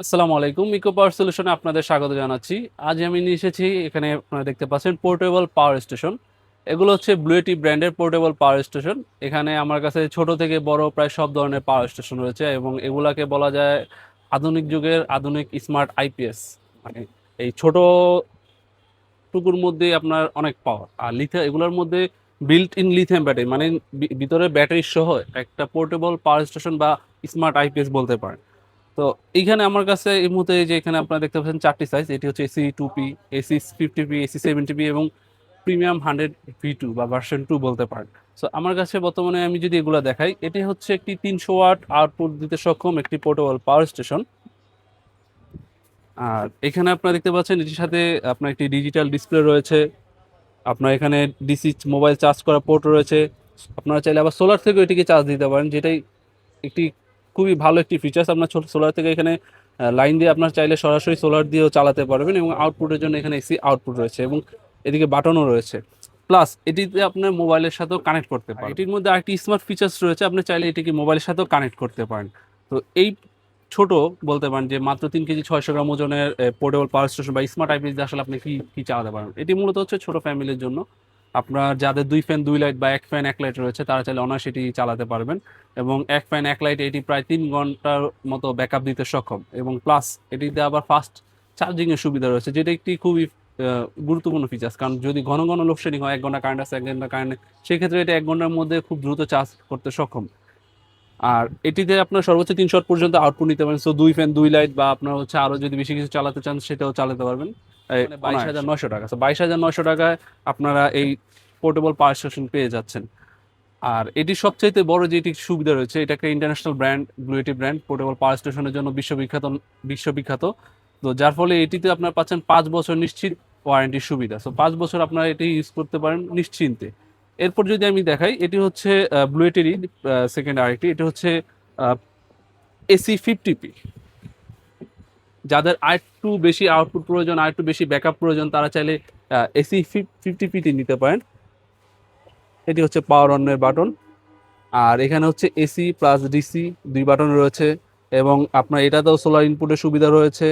আসসালামু আলাইকুম ইকো পাওয়ার সলিউশনে আপনাদের স্বাগত জানাচ্ছি। আজ আমি নিয়ে এসেছি, এখানে আপনারা দেখতে পাচ্ছেন পোর্টেবল পাওয়ার স্টেশন এগুলো হচ্ছে ব্লুয়েটি ব্র্যান্ডের পোর্টেবল পাওয়ার স্টেশন এখানে আমার কাছে ছোট থেকে বড় প্রায় সব ধরনের পাওয়ার স্টেশন রয়েছে এবং এগুলাকে বলা যায় আধুনিক যুগের আধুনিক স্মার্ট আইপিএস মানে এই ছোট টুকুর মধ্যে আপনার অনেক পাওয়ার আর লিথিয়াম এগুলোর মধ্যে বিল্ট ইন লিথিয়াম ব্যাটারি মানে ভিতরে ব্যাটারি সহ একটা পোর্টেবল পাওয়ার স্টেশন বা স্মার্ট আইপিএস বলতে পারেন। তো এইখানে আমার কাছে এই মুহূর্তে যে এখানে আপনারা দেখতে পাচ্ছেন চারটি সাইজ এটি হচ্ছে AC two P AC fifty P AC seventy P এবং প্রিমিয়াম হান্ড্রেড ভি টু বা ভার্সন টু বলতে পারেন। সো আমার কাছে বর্তমানে আমি যদি এগুলো দেখাই, এটি হচ্ছে একটি তিনশো ওয়াট আউটপুট দিতে সক্ষম একটি পোর্টেবল পাওয়ার স্টেশন আর এখানে আপনারা দেখতে পাচ্ছেন, এটির সাথে আপনার একটি ডিজিটাল ডিসপ্লে রয়েছে। আপনার এখানে ডিসি মোবাইল চার্জ করা পোর্ট রয়েছে। আপনারা চাইলে আবার সোলার থেকেও এটিকে চার্জ দিতে পারেন, যেটাই একটি খুবই ভালো একটি ফিচার্স আপনার সোলার থেকে এখানে লাইন দিয়ে আপনার চাইলে সরাসরি সোলার দিয়েও চালাতে পারবেন এবং আউটপুটের জন্য এখানে এসি আউটপুট রয়েছে এবং এদিকে বাটনও রয়েছে। প্লাস এটিতে আপনার মোবাইলের সাথেও কানেক্ট করতে পারেন। এটির মধ্যে আরেকটি স্মার্ট ফিচার্স রয়েছে আপনি চাইলে এটিকে মোবাইলের সাথেও কানেক্ট করতে পারেন। তো এই ছোট বলতে পারেন যে মাত্র তিন কেজি ছয়শো গ্রাম ওজনের পোর্টেবল পাওয়ার স্টেশন বা স্মার্ট আইপিএস আসলে আপনি কি কি চালাতে পারেন। এটি মূলত হচ্ছে ছোট ফ্যামিলির জন্য। আপনার যাদের দুই ফ্যান দুই লাইট বা এক ফ্যান এক লাইট রয়েছে, তারা চাইলে অনায়াসে এটি চালাতে পারবেন। এবং এক ফ্যান এক লাইট এটি প্রায় তিন ঘণ্টার মতো ব্যাকআপ দিতে সক্ষম। এবং প্লাস এটিতে আবার ফাস্ট চার্জিংয়ের সুবিধা রয়েছে, যেটা একটি খুবই গুরুত্বপূর্ণ ফিচার্স কারণ যদি ঘন ঘন লোডশেডিং হয়, এক ঘণ্টা কারেন্ট আছে, এক ঘণ্টা কারেন্ট সেক্ষেত্রে এটা এক ঘণ্টার মধ্যে খুব দ্রুত চার্জ করতে সক্ষম। আর এটিতে আপনার সর্বোচ্চ তিন শট পর্যন্ত আউটপুট নিতে পারেন। সো দুই ফ্যান দুই লাইট বা আপনার হচ্ছে আরও যদি বেশি কিছু চালাতে চান, সেটাও চালাতে পারবেন। বাইশ হাজার নয়শো টাকা। তো বাইশ হাজার নয়শো টাকায় আপনারা এই পোর্টেবল পাওয়ার স্টেশন পেয়ে যাচ্ছেন। আর এটি সবচাইতে বড় যেটি সুবিধা রয়েছে এটা একটা international brand Bluetti brand portable power স্টেশনের জন্য বিশ্ববিখ্যাত বিশ্ববিখ্যাত। তো যার ফলে এটিতে আপনার পাচ্ছেন পাঁচ বছর নিশ্চিত ওয়ারেন্টির সুবিধা। সো পাঁচ বছর আপনারা এটি ইউজ করতে পারেন নিশ্চিন্তে। এরপর যদি আমি দেখাই এটি হচ্ছে ব্লুয়েটেরই সেকেন্ড আরেকটি। এটি হচ্ছে এসি ফিফটি পি যাদের আর একটু বেশি আউটপুট প্রয়োজন আর একটু বেশি ব্যাকআপ প্রয়োজন, তারা চাইলে এসি ফিফটি পিটি নিতে পারেন। এটি হচ্ছে পাওয়ার অনের বাটন আর এখানে হচ্ছে এসি প্লাস ডিসি দুই বাটন রয়েছে এবং আপনার এটাতেও সোলার ইনপুটের সুবিধা রয়েছে।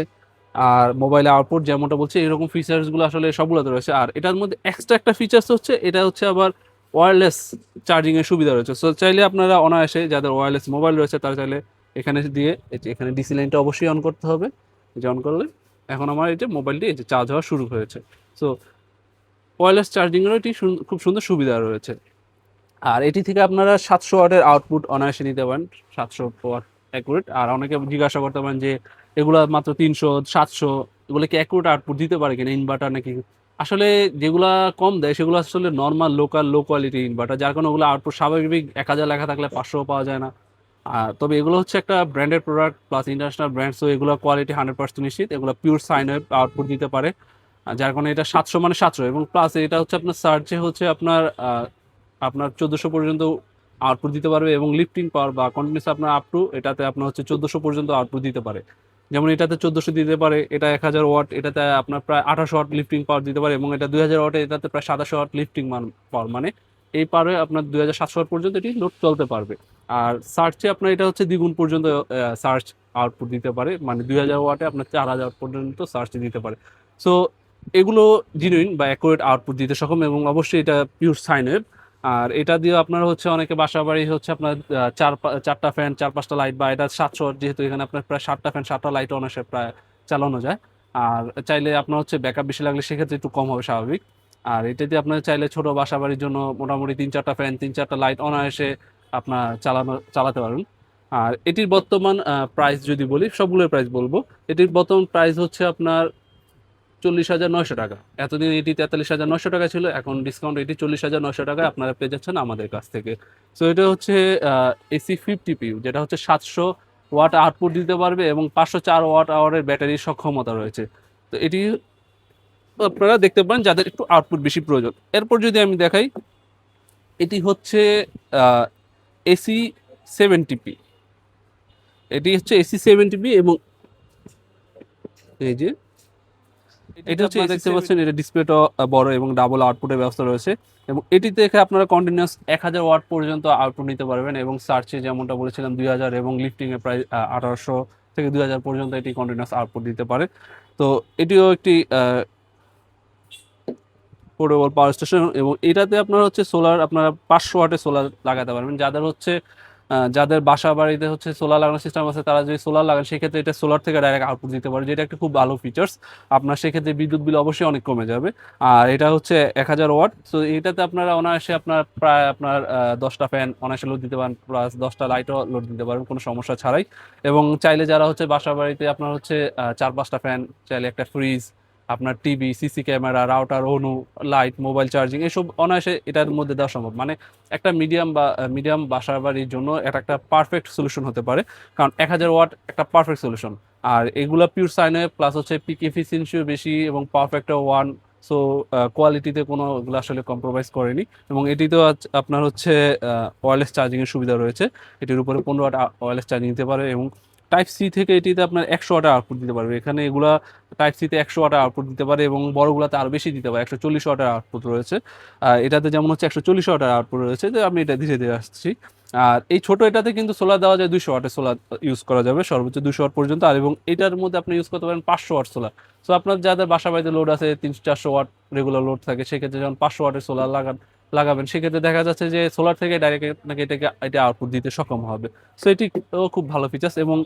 আর মোবাইলে আউটপুট যেমনটা বলছে, এরকম ফিচার্সগুলো আসলে সবগুলোতে রয়েছে। আর এটার মধ্যে এক্সট্রা একটা ফিচার্স হচ্ছে, এটা হচ্ছে আবার ওয়্যারলেস চার্জিংয়ের সুবিধা রয়েছে। সো চাইলে আপনারা অনায়াসে যাদের ওয়্যারলেস মোবাইল রয়েছে, তারা চাইলে এখানে দিয়ে এখানে ডিসি লাইনটা অবশ্যই অন করতে হবে। যে অন করলে। এখন আমার এই যে মোবাইলটি এই যে চার্জ হওয়া শুরু হয়েছে। সো ওয়্যারলেস চার্জিংয়েরও এটি খুব সুন্দর সুবিধা রয়েছে। আর এটি থেকে আপনারা সাতশো ওয়াটের আউটপুট অনায়াসে নিতে পারেন। সাতশো ওয়াট অ্যাকুরেট আর অনেকে জিজ্ঞাসা করতে পারেন যে, এগুলো মাত্র তিনশো, সাতশো, এগুলো কি অ্যাকুরেট আউটপুট দিতে পারে কিনা ইনভার্টার নাকি? আসলে যেগুলা কম দেয়, সেগুলো আসলে normal local low quality inverter যার কারণে ওগুলো আউটপুট স্বাভাবিক, এক হাজার লেখা থাকলে পাঁচশো পাওয়া যায় না। আর তবে এগুলো হচ্ছে একটা branded product plus international brand so এগুলো কোয়ালিটি হান্ড্রেড পার্সেন্ট নিশ্চিত। এগুলো পিওর সাইন আউটপুট দিতে পারে। যার কারণে এটা সাতশো মানে সাতশো এবং প্লাস এটা হচ্ছে আপনার সার্চে হচ্ছে আপনার আপনার চোদ্দোশো পর্যন্ত আউটপুট দিতে পারবে এবং লিফটিং পাওয়ার বা কন্টিনিউস আপনার আপ টু এটাতে আপনার হচ্ছে চোদ্দোশো পর্যন্ত আউটপুট দিতে পারে। যেমন এটাতে চোদ্দোশো দিতে পারে, এটা এক হাজার ওয়াট, এটাতে আপনার প্রায় আঠাশো ওয়াট লিফটিং পাওয়ার দিতে পারে এবং এটা দুই হাজার ওয়াটে এটাতে প্রায় সাতাশো ওয়াট লিফটিং মান পাওয়ার মানে এই পারে আপনার দুই হাজার সাতশো পর্যন্ত এটি লোড চলতে পারবে। আর সার্চে আপনার এটা হচ্ছে দ্বিগুণ পর্যন্ত সার্চ আউটপুট দিতে পারে। মানে দুই হাজার ওয়াটে আপনার চার হাজার পর্যন্ত সার্চ দিতে পারে। সো এগুলো জিনুইন বা অ্যাকুরেট আউটপুট দিতে সক্ষম এবং অবশ্যই এটা পিওর সাইনের আর এটা দিয়ে আপনার হচ্ছে অনেকে বাসা বাড়ি হচ্ছে আপনার চার চারটা ফ্যান চার পাঁচটা লাইট বা এটা সাতশো যেহেতু এখানে আপনার প্রায় সাতটা ফ্যান সাতটা লাইট অনাসে প্রায় চালানো যায়। আর চাইলে আপনার হচ্ছে ব্যাকআপ বেশি লাগলে সেক্ষেত্রে একটু কম হবে স্বাভাবিক। আর এটা দিয়ে আপনার চাইলে ছোট বাসা বাড়ির জন্য মোটামুটি তিন চারটা ফ্যান তিন চারটা লাইট অনায়াসে আপনার চালানো, চালাতে পারেন আর এটির বর্তমান প্রাইস যদি বলি সবগুলোর প্রাইস বলব, এটির বর্তমান প্রাইস হচ্ছে আপনার চল্লিশ হাজার নয়শো টাকা। এতদিন এটি তেতাল্লিশ হাজার নয়শো টাকা ছিল, এখন ডিসকাউন্ট এটি চল্লিশ হাজার নয়শো টাকায় আপনারা পেয়ে যাচ্ছেন আমাদের কাছ থেকে। সো এটা হচ্ছে এসি ফিফটি পিউ যেটা হচ্ছে সাতশো ওয়াট আউটপুট দিতে পারবে এবং পাঁচশো চার ওয়াট আওয়ারের ব্যাটারির সক্ষমতা রয়েছে। তো এটি আপনারা দেখতে পারেন যাদের একটু আউটপুট বেশি প্রয়োজন। এরপর যদি আমি দেখাই এটি হচ্ছে এসি সেভেন্টি পি এটি হচ্ছে এসি সেভেন্টি পি এবং এই যে এটা হচ্ছে দেখতে পাচ্ছেন এটা ডিসপ্লেটা বড় এবং ডাবল আউটপুটের ব্যবস্থা রয়েছে এবং এটি থেকে আপনারা কন্টিনিউয়াস এক হাজার ওয়াট পর্যন্ত আউটপুট নিতে পারবেন এবং সার্চে যেমনটা বলেছিলাম দুই হাজার এবং লিফটিংয়ে প্রায় আঠারোশো থেকে দুই হাজার পর্যন্ত এটি কন্টিনিউয়াস আউটপুট দিতে পারে। তো এটিও একটি পোর্টেবল পাওয়ার স্টেশন এবং এটাতে আপনার হচ্ছে সোলার আপনারা পাঁচশো ওয়াটে সোলার লাগাতে পারবেন। যাদের হচ্ছে যাদের বাসা বাড়িতে হচ্ছে সোলার লাগানোর সিস্টেম আছে, তারা যদি সোলার লাগান, সেক্ষেত্রে এটা সোলার থেকে ডাইরেক্ট আউটপুট দিতে পারে, যেটা একটা খুব ভালো ফিচার্স আপনার সেক্ষেত্রে বিদ্যুৎ বিল অবশ্যই অনেক কমে যাবে। আর এটা হচ্ছে এক হাজার ওয়াট তো এটাতে আপনারা অনায়াসে আপনার প্রায় আপনার দশটা ফ্যান অনায়াসে লোড দিতে পারেন প্লাস দশটা লাইটও লোড দিতে পারেন, কোনো সমস্যা ছাড়াই। এবং চাইলে যারা হচ্ছে বাসা বাড়িতে আপনার হচ্ছে চার পাঁচটা ফ্যান চাইলে একটা ফ্রিজ আপনার টিভি সিসি ক্যামেরা রাউটার অনু লাইট মোবাইল চার্জিং এসব অনায়াসে এটার মধ্যে দেওয়া সম্ভব। মানে একটা মিডিয়াম বা মিডিয়াম বাসা বাড়ির জন্য এটা একটা পারফেক্ট সলিউশন হতে পারে। কারণ এক হাজার ওয়াট একটা পারফেক্ট সলিউশন আর এগুলো পিওর সাইনে প্লাস হচ্ছে পিক এফিসিয়েন্সিও বেশি এবং পারফেক্ট ওয়ান সো কোয়ালিটিতে কোনো এগুলো আসলে কম্প্রোমাইজ করেনি। এবং এটিতেও আপনার হচ্ছে ওয়্যারলেস চার্জিংয়ের সুবিধা রয়েছে। এটির উপরে পনেরো ওয়াট ওয়্যারলেস চার্জিং দিতে পারে এবং টাইপ সি থেকে এটিতে আপনার একশো ওয়াটের আউটপুট দিতে পারবে। এখানে এগুলা টাইপ সিতে একশো ওয়াটের আউটপুট দিতে পারে এবং বড়গুলোতে আরও বেশি দিতে পারে, একশো চল্লিশ ওয়াটের আউটপুট রয়েছে। আর এটাতে যেমন হচ্ছে একশো চল্লিশ ওয়াটের আউটপুট রয়েছে, তো আমি এটা ধীরে ধীরে আসছি। আর এই ছোট এটাতে কিন্তু সোলার দেওয়া যায় দুশো ওয়াটের সোলার ইউজ করা যাবে, সর্বোচ্চ দুশো ওয়াট পর্যন্ত। আর এবং এটার মধ্যে আপনি ইউজ করতে পারেন পাঁচশো ওয়াট সোলার সো আপনার যাদের বাসা বাড়িতে লোড আছে, তিনশো চারশো ওয়াট রেগুলার লোড থাকে, সেক্ষেত্রে যখন পাঁচশো ওয়াটের সোলার লাগান, লাগাবেন, সেক্ষেত্রে দেখা যাচ্ছে যে সোলার থেকে ডাইরেক্ট আপনাকে এটাকে, এটা আউটপুট দিতে সক্ষম হবে। সো এটি খুব ভালো ফিচার্স এবং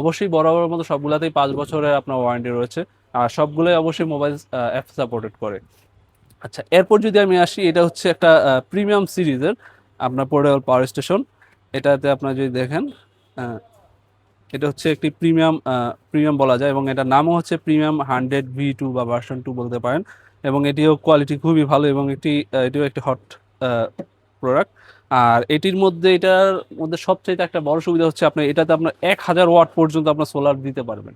অবশ্যই বরাবরের মতো সবগুলাতেই পাঁচ বছরের আপনার ওয়ারেন্টি রয়েছে। আর সবগুলোই অবশ্যই মোবাইল অ্যাপ সাপোর্টেড করে। আচ্ছা এরপর যদি আমি আসি, এটা হচ্ছে একটা প্রিমিয়াম সিরিজের আপনার পোর্টেবল পাওয়ার স্টেশন এটাতে আপনার যদি দেখেন এটা হচ্ছে একটি প্রিমিয়াম প্রিমিয়াম বলা যায় এবং এটার নামও হচ্ছে প্রিমিয়াম হান্ড্রেড ভি টু বা ভার্সন টু বলতে পারেন। এবং এটিও কোয়ালিটি খুবই ভালো এবং এটি এটিও একটি হট প্রোডাক্ট আর এটির মধ্যে এটার মধ্যে সবচেয়ে একটা বড় সুবিধা হচ্ছে আপনার, এটাতে আপনার এক হাজার ওয়াট পর্যন্ত আপনার সোলার দিতে পারবেন।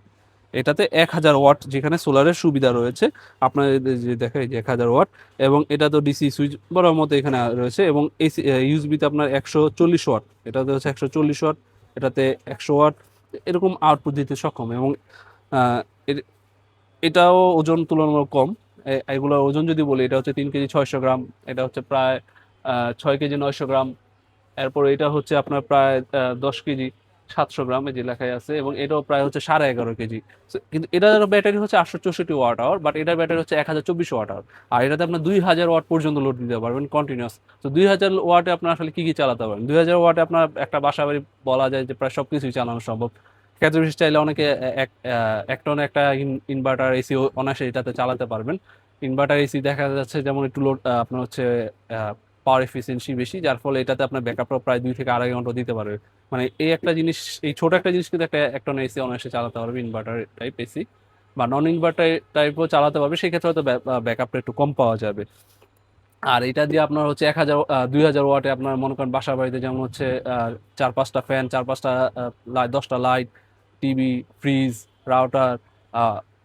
এটাতে এক হাজার ওয়াট যেখানে সোলারের সুবিধা রয়েছে, আপনার যে দেখে যে এক হাজার ওয়াট, এবং এটা তো ডিসি সুইচ বড় মতো এখানে রয়েছে, এবং এসি ইউজবিতে আপনার একশো চল্লিশ ওয়াট, এটাতে হচ্ছে একশো চল্লিশ ওয়াট, এটাতে একশো ওয়াট, এরকম আউটপুট দিতে সক্ষম। এবং এটাও ওজন তুলনামূলক কম এগুলোর ওজন যদি বলি, এটা হচ্ছে তিন কেজি ছয়শো গ্রাম, এটা হচ্ছে প্রায় ছয় কেজি নয়শো গ্রাম। এরপর এটা হচ্ছে আপনার প্রায় দশ কেজি সাতশো গ্রাম এই যে লেখায় আছে, এবং এটাও প্রায় হচ্ছে সাড়ে এগারো কেজি। কিন্তু এটার ব্যাটারি হচ্ছে আটশো চৌষট্টি ওয়াট আওয়ার বাট এটার ব্যাটারি হচ্ছে এক হাজার চব্বিশ ওয়াট আওয়ার আর এটাতে আপনার দুই হাজার ওয়াট পর্যন্ত লোড দিতে পারবেন কন্টিনিউয়াস তো দুই হাজার ওয়াটে আপনার আসলে কি কি চালাতে পারবেন? দুই হাজার ওয়াটে আপনার একটা বাসা বাড়ি বলা যায় যে প্রায় সব কিছুই চালানো সম্ভব। ক্ষেত্রে চাইলে অনেকে এক এক টন একটা ইনভার্টার এসি অনায়াসে এটাতে চালাতে পারবেন। ইনভার্টার এসি দেখা যাচ্ছে যেমন একটু লোড আপনার হচ্ছে পাওয়ার এফিসিয়েন্সি বেশি, যার ফলে এটাতে আপনার ব্যাকআপটা প্রায় দুই থেকে আড়াই ঘণ্টা দিতে পারবে। মানে এই একটা জিনিস, এই ছোট একটা জিনিস কিন্তু একটা এক টন এসি অনায়াসে চালাতে পারবে ইনভার্টার টাইপ এসি বা নন ইনভার্টার টাইপও চালাতে পারবে, সেক্ষেত্রে হয়তো ব্যাকআপটা একটু কম পাওয়া যাবে। আর এটা দিয়ে আপনার হচ্ছে এক হাজার দুই হাজার ওয়াটে আপনার মনে করেন বাসা বাড়িতে যেমন হচ্ছে চার পাঁচটা ফ্যান চার পাঁচটা লাইট দশটা লাইট টিভি ফ্রিজ রাউটার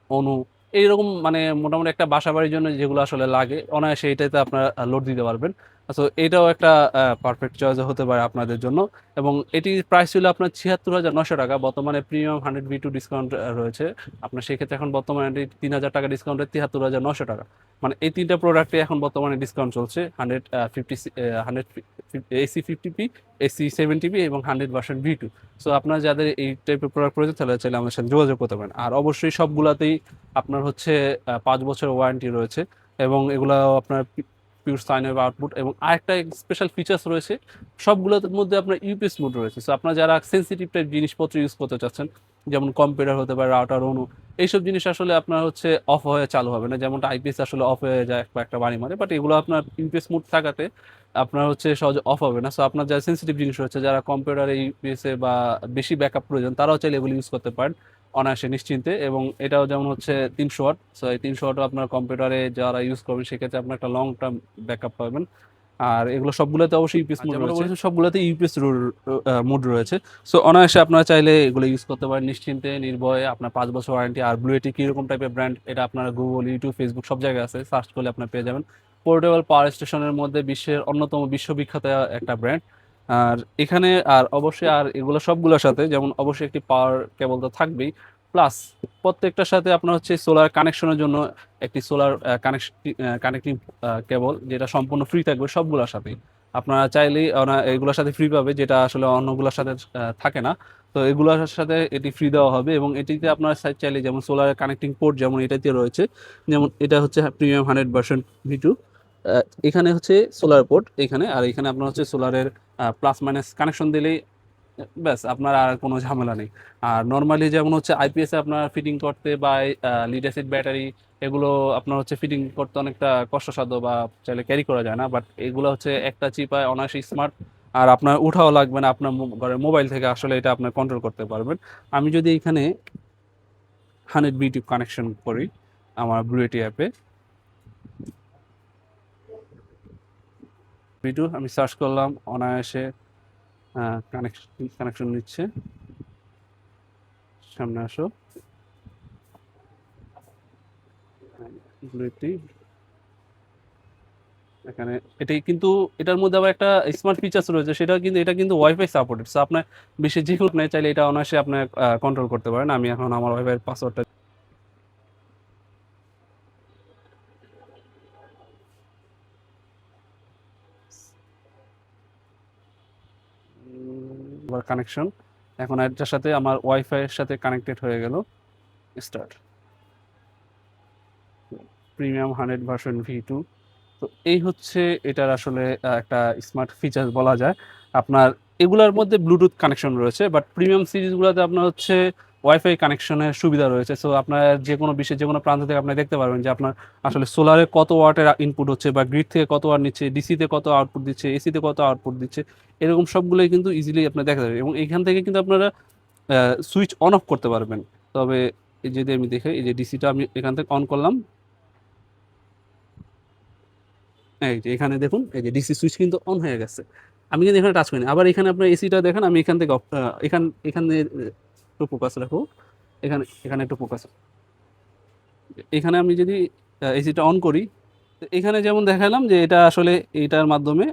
অনু এইরকম মানে মোটামুটি একটা বাসা বাড়ির জন্য যেগুলো আসলে লাগে, অনায়াসে এটাতে আপনার লোড দিতে পারবেন। তো এটাও একটা পারফেক্ট চয়েস হতে পারে আপনাদের জন্য। এবং এটির প্রাইস ছিল আপনার ছিয়াত্তর হাজার নশো টাকা, বর্তমানে premium hundred V two discount রয়েছে। আপনার সেক্ষেত্রে এখন বর্তমানে এটি তিন হাজার টাকা ডিসকাউন্টে তিয়াত্তর হাজার নশো টাকা। মানে এই তিনটা প্রোডাক্টে এখন বর্তমানে ডিসকাউন্ট চলছে। Hundred fifty hundred AC fifty P AC seventy P এবং hundred version V two so আপনার যাদের এই টাইপের প্রোডাক্ট প্রয়োজন তাহলে চাইলে আমাদের সাথে যোগাযোগ করতে পারেন। আর অবশ্যই সবগুলাতেই আপনার হচ্ছে পাঁচ বছর ওয়ারেন্টি রয়েছে। এবং এগুলো আপনার পিওর সাইন ওয়েভ আউটপুট এবং আরেকটা স্পেশাল ফিচার্স রয়েছে, সবগুলোর মধ্যে আপনার ইউপিএস মোড রয়েছে। সো আপনার যারা সেন্সিটিভ টাইপ জিনিসপত্র ইউজ করতে চাচ্ছেন, যেমন কম্পিউটার হতে পারে রাউটার অনু এইসব জিনিস আসলে আপনার হচ্ছে অফ হয়ে চালু হবে না। যেমনটা আইপিএস আসলে অফ হয়ে যায় বা একটা বাড়ি মারে বাট এগুলো আপনার ইউপিএস মোড থাকাতে আপনার হচ্ছে সহজে অফ হবে না। সো আপনার যারা সেন্সিটিভ জিনিস রয়েছে, যারা কম্পিউটারে ইউপিএস বা বেশি ব্যাকআপ প্রয়োজন, তারাও চাইলে এগুলো ইউজ করতে পারেন। অনায়াসে নিশ্চিন্তে এবং এটাও যেমন হচ্ছে তিনশো ওয়াট সো এই তিনশো ওয়াটও আপনার কম্পিউটারে যারা ইউজ করবেন সেক্ষেত্রে আপনার একটা লং টার্ম ব্যাকআপ পাবেন। আর এগুলো সবগুলোতে অবশ্যই ইউপিএস মোড রয়েছে। সবগুলোতে ইউপিএস মোড রয়েছে। সো অনায়াসে আপনারা চাইলে এগুলো ইউজ করতে পারেন নিশ্চিন্তে নির্ভয়ে। আপনার পাঁচ বছর ওয়ারেন্টি আর ব্লুয়েটি কীরকম টাইপের ব্র্যান্ড এটা আপনারা গুগল ইউটিউব ফেসবুক সব জায়গায় আছে। সার্চ করলে আপনার পেয়ে যাবেন। পোর্টেবল পাওয়ার স্টেশনের মধ্যে বিশ্বের অন্যতম বিশ্ববিখ্যাত একটা ব্র্যান্ড আর এখানে আর অবশ্যই আর এগুলো সবগুলোর সাথে, যেমন অবশ্যই একটি পাওয়ার কেবল তো থাকবেই প্লাস প্রত্যেকটার সাথে আপনার হচ্ছে সোলার কানেকশনের জন্য একটি সোলার কানেকশন কানেক্টিং কেবল যেটা সম্পূর্ণ ফ্রি থাকবে সবগুলোর সাথেই। আপনারা চাইলেই এগুলোর সাথে ফ্রি পাবে, যেটা আসলে অন্যগুলোর সাথে থাকে না। তো এগুলোর সাথে এটি ফ্রি দেওয়া হবে এবং এটিতে আপনার চাইলে যেমন সোলার কানেক্টিং পোর্ট যেমন এটাতে রয়েছে, যেমন এটা হচ্ছে premium hundred version V two এখানে হচ্ছে সোলার পোর্ট এখানে, আর এখানে আপনার হচ্ছে সোলারের প্লাস মাইনাস কানেকশন দিলেই, ব্যাস, আপনার আর কোনো ঝামেলা নেই। আর নর্মালি যেমন হচ্ছে আইপিএস আপনার ফিটিং করতে বা লিড অ্যাসিড ব্যাটারি এগুলো আপনার হচ্ছে ফিটিং করতে অনেকটা কষ্টসাধ্য বা চাইলে ক্যারি করা যায় না বাট এগুলো হচ্ছে একটা চিপায় অনায়াসই স্মার্ট আর আপনার উঠাও লাগবে না, আপনার ঘরের মোবাইল থেকে আসলে এটা আপনার কন্ট্রোল করতে পারবেন। আমি যদি এখানে হান্ড্রেড বিটি কানেকশন করি, আমার ব্লুয়েটি অ্যাপে ভিডিও আমি সার্চ করলাম, অনায়াসে কানেকশন কানেকশন নিচ্ছে। সামনে আসো। এখানে এটাই কিন্তু, এটার মধ্যে আবার একটা স্মার্ট ফিচার্স রয়েছে, সেটা কিন্তু, এটা কিন্তু ওয়াইফাই সাপোর্টেড সো আপনার বেশি যে কোনো চাইলে এটা অনায়াসে আপনার কন্ট্রোল করতে পারেন। আমি এখন আমার ওয়াইফাই পাসওয়ার্ডটা আবার কানেকশন এখন এটার সাথে আমার ওয়াইফাই এর সাথে কানেক্টেড হয়ে গেল। Start premium hundred version V two তো এই হচ্ছে এটার আসলে একটা স্মার্ট ফিচার বলা যায়। আপনার এগুলার মধ্যে ব্লুটুথ কানেকশন রয়েছে বাট প্রিমিয়াম সিরিজগুলোতে আপনার হচ্ছে ওয়াইফাই কানেকশনের সুবিধা রয়েছে। সো আপনার যে কোনো বিশ্বের যে কোনো প্রান্ত থেকে আপনি দেখতে পারবেন যে আপনার আসলে সোলারে কত ওয়াটের ইনপুট হচ্ছে বা গ্রিড থেকে কত ওয়াট নিচ্ছে ডিসিতে কত আউটপুট দিচ্ছে এসিতে কত আউটপুট দিচ্ছে, এরকম সবগুলোই কিন্তু ইজিলি আপনার দেখা যাবে এবং এখান থেকে কিন্তু আপনারা সুইচ অন অফ করতে পারবেন। তবে এই যদি আমি দেখে, এই যে ডিসিটা আমি এখান থেকে অন করলাম। এই যে এখানে দেখুন, এই যে ডিসি সুইচ কিন্তু অন হয়ে গেছে। আমি কিন্তু এখানে টাচ করিনি। আবার এখানে আপনার এসিটা দেখেন, আমি এখান থেকে এখান, এখানে একটু ফোকাস রাখো এখানে এখানে একটু ফোকাস এখানে আমি যদি এসিটা অন করি এখানে যেমন দেখালাম যে এটা আসলে এটার মাধ্যমে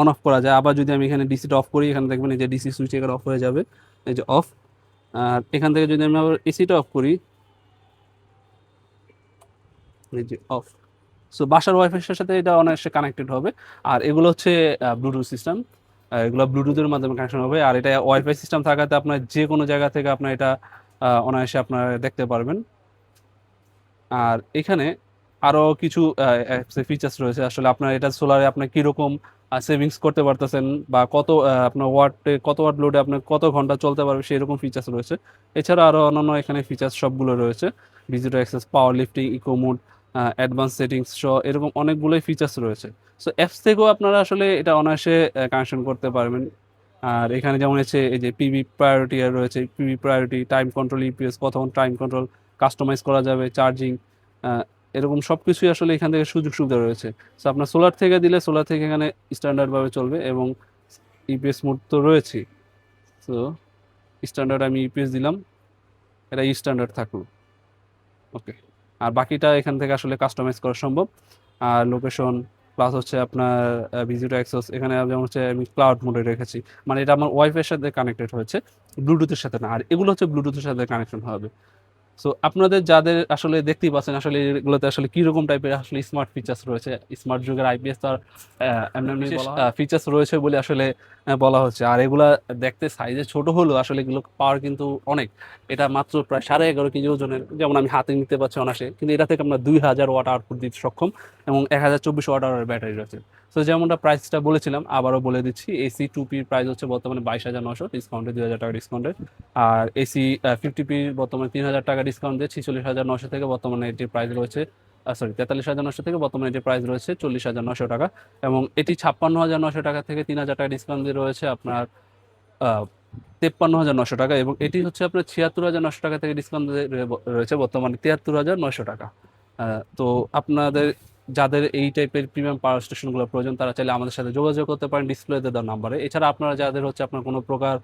অন অফ করা যায়। আবার যদি আমি এখানে ডিসিটা অফ করি, এখানে দেখবেন এই যে ডিসি সুইচ এখানে অফ হয়ে যাবে, এই যে অফ আর এখান থেকে যদি আমি আবার এসিটা অফ করি, এই যে অফ সো বাসার ওয়াইফাইয়ের সাথে এটা অনায়াসে কানেক্টেড হবে। আর এগুলো হচ্ছে ব্লুটুথ সিস্টেম এগুলো ব্লুটুথের মাধ্যমে কানেকশন হবে। আর এটা ওয়াইফাই সিস্টেম থাকাতে আপনার যে কোনো জায়গা থেকে আপনার এটা অনায়াসে আপনারা দেখতে পারবেন। আর এখানে আরও কিছু ফিচার্স রয়েছে। আসলে আপনার এটা সোলারে আপনার কীরকম সেভিংস করতে পারতেছেন বা কত আপনার ওয়াটে কত ওয়াট লোডে আপনার কত ঘণ্টা চলতে পারবে সেরকম ফিচার্স রয়েছে। এছাড়া আরও অন্যান্য এখানে ফিচার্স সবগুলো রয়েছে। ভিজিটো access power lifting eco mode advance settings সহ এরকম অনেকগুলোই ফিচার্স রয়েছে। সো অ্যাপস থেকেও আপনারা আসলে এটা অনায়াসে কানেকশন করতে পারবেন। আর এখানে যেমন হচ্ছে, এই যে পিভি প্রায়োরিটি আর রয়েছে PV priority time control EPS কতক্ষণ টাইম কন্ট্রোল কাস্টমাইজ করা যাবে চার্জিং এরকম সব কিছুই আসলে এখান থেকে সুযোগ সুবিধা রয়েছে। সো আপনার সোলার থেকে দিলে সোলার থেকে এখানে স্ট্যান্ডার্ডভাবে চলবে এবং ইপিএস মোড তো রয়েছে। সো স্ট্যান্ডার্ড আমি ইপিএস দিলাম এটা স্ট্যান্ডার্ড থাকল। ওকে আর বাকিটা এখান থেকে আসলে কাস্টমাইজ করা সম্ভব। আর লোকেশন প্লাস হচ্ছে আপনার ভিজিটো অ্যাক্সেস এখানে যেমন হচ্ছে আমি ক্লাউড মোডে রেখেছি। মানে এটা আমার ওয়াইফাইয়ের সাথে কানেক্টেড হয়েছে ব্লুটুথের সাথে না। আর এগুলো হচ্ছে ব্লুটুথের সাথে কানেকশন হবে। সো আপনাদের যাদের আসলে দেখতেই পাচ্ছেন আসলে এগুলোতে আসলে কীরকম টাইপের আসলে স্মার্ট ফিচার্স রয়েছে স্মার্ট যুগের আইপিএস তার ফিচার্স রয়েছে বলে আসলে বলা হচ্ছে। আর এগুলা দেখতে সাইজে ছোট হলেও আসলে এগুলো পাওয়ার কিন্তু অনেক। এটা মাত্র প্রায় সাড়ে এগারো কেজি ওজনের যেমন আমি হাতে নিতে পারছি অনাসে কিন্তু এটা থেকে আমরা দুই হাজার ওয়াট আউটপুট দিতে সক্ষম এবং এক হাজার চব্বিশ ওয়াট আওয়ারের ব্যাটারি রয়েছে। তো যেমনটা প্রাইসটা বলেছিলাম, আবারও বলে দিচ্ছি এসি টু পির প্রাইস হচ্ছে বর্তমানে বাইশ হাজার নশো ডিসকাউন্টে দুই হাজার টাকা ডিসকাউন্টে আর এসি ফিফটি পির বর্তমানে তিন হাজার টাকা ডিসকাউন্ট দিয়ে ছিচল্লিশ হাজার নশো থেকে বর্তমানে এটির প্রাইস রয়েছে সরি তেতাল্লিশ হাজার নশো থেকে বর্তমানে এটির প্রাইস রয়েছে চল্লিশ হাজার নশো টাকা। এবং এটি ছাপ্পান্ন হাজার নশো টাকা থেকে তিন হাজার টাকা ডিসকাউন্ট দিয়ে রয়েছে আপনার তেপ্পান্ন হাজার নশো টাকা। এবং এটি হচ্ছে আপনার ছিয়াত্তর হাজার নশো টাকা থেকে ডিসকাউন্ট রয়েছে বর্তমানে তিয়াত্তর হাজার নশো টাকা। তো আপনাদের যাদের এই টাইপের প্রিমিয়াম পাওয়ার স্টেশনগুলো প্রয়োজন, তারা চাইলে আমাদের সাথে যোগাযোগ করতে পারেন ডিসপ্লেতে দেওয়া নাম্বারে এছাড়া আপনারা যাদের হচ্ছে আপনার কোনো প্রকার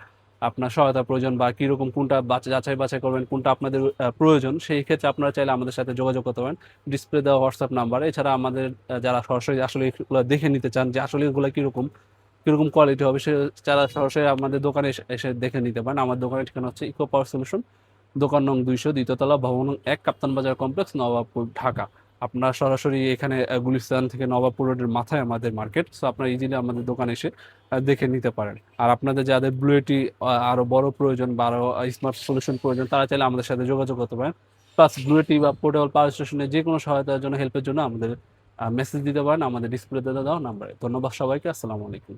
আপনার সহায়তা প্রয়োজন বা কীরকম কোনটা যাচাই বাছাই করবেন, কোনটা আপনাদের প্রয়োজন, সেই ক্ষেত্রে আপনারা চাইলে আমাদের সাথে যোগাযোগ করতে পারেন। ডিসপ্লে দেওয়া হোয়াটসঅ্যাপ নাম্বারে এছাড়া আমাদের যারা সরাসরি আসলে এগুলো দেখে নিতে চান যে আসলে এগুলো কীরকম কীরকম কোয়ালিটি হবে, সে যারা সরাসরি আমাদের দোকানে এসে দেখে নিতে পারেন। আমার দোকানের ঠিকানা হচ্ছে ইকো পাওয়ার সলিউশন দোকান নং দুইশো দ্বিতীয়তলা ভবন এক, কাপ্তান বাজার কমপ্লেক্স, নবাবপুর, ঢাকা। আপনার সরাসরি এখানে গুলিস্তান থেকে নবাবপুর রোডের মাথায় আমাদের মার্কেট। সো আপনারা ইজিলি আমাদের দোকানে এসে দেখে নিতে পারেন। আর আপনাদের যাদের ব্লুয়েটি আরও বড় প্রয়োজন বা আরও স্মার্ট সলিউশন প্রয়োজন, তারা চাইলে আমাদের সাথে যোগাযোগ করতে পারেন। প্লাস ব্লুয়েটি বা পোর্টেবল পাওয়ার স্টেশনে যে কোনো সহায়তার জন্য হেল্পের জন্য আমাদের মেসেজ দিতে পারেন, আমাদের ডিসপ্লেতে দেওয়া নাম্বারে ধন্যবাদ সবাইকে, আসসালামু আলাইকুম।